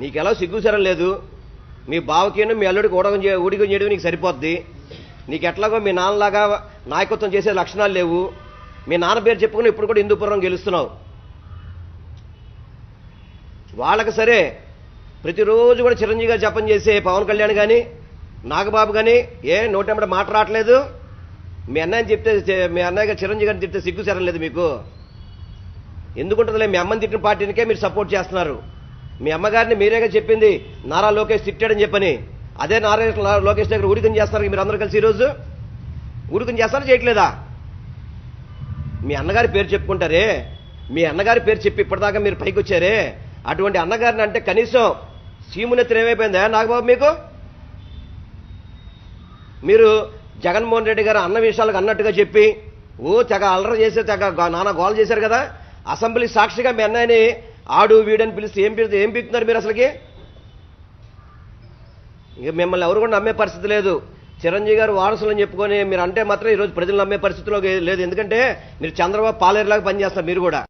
నీకెలా సిగ్గుసరం లేదు? మీ బావకిను మీ అల్లుడికి ఊడగం చే చేయడం నీకు సరిపోద్ది. నీకు ఎట్లాగో మీ నాన్నలాగా నాయకత్వం చేసే లక్షణాలు లేవు. మీ నాన్న పేరు చెప్పుకుని ఇప్పుడు కూడా హిందూపురం గెలుస్తున్నావు. వాళ్ళకి సరే ప్రతిరోజు కూడా చిరంజీవి గారు జపం చేసే పవన్ కళ్యాణ్ కానీ నాగబాబు కానీ ఏ నోటెంబడి మాట రావట్లేదు. మీ అన్నయ్యని చెప్తే మీ అన్నయ్య గారు చిరంజీవి గారిని చెప్తే సిగ్గు సరలేదు మీకు. ఎందుకుంటుందిలే మీ అమ్మని తిట్టిన పార్టీనికే మీరు సపోర్ట్ చేస్తున్నారు. మీ అమ్మగారిని మీరేగా చెప్పింది? నారా లోకేష్ తిట్టాడని చెప్పని. అదే నారా లోకేష్ దగ్గర ఊడికం చేస్తారు మీరు అందరూ కలిసి ఈరోజు? ఊడికం చేస్తారా చేయట్లేదా? మీ అన్నగారి పేరు చెప్పుకుంటారే? మీ అన్నగారి పేరు చెప్పి ఇప్పటిదాకా మీరు పైకి వచ్చారే? అటువంటి అన్నగారిని అంటే కనీసం సీమునెత్తిన ఏమైపోయిందా నాగబాబు మీకు? మీరు జగన్మోహన్ రెడ్డి గారు అన్న విషయాలకు అన్నట్టుగా చెప్పి ఓ తెగ అల్లర చేసే తెగ నానా గోల చేశారు కదా? అసెంబ్లీ సాక్షిగా మీ అన్నయ్యని ఆడు వీడని పిలిస్తే ఏం పిలిస్తే ఏం పీకుతున్నారు మీరు అసలుకి? ఇక మిమ్మల్ని ఎవరు కూడా నమ్మే పరిస్థితి లేదు. చిరంజీవి గారు వారసులని చెప్పుకొని మీరు అంటే మాత్రం ఈరోజు ప్రజలు నమ్మే పరిస్థితిలో లేదు. ఎందుకంటే మీరు చంద్రబాబు పాలేరులాగా పనిచేస్తారు మీరు కూడా.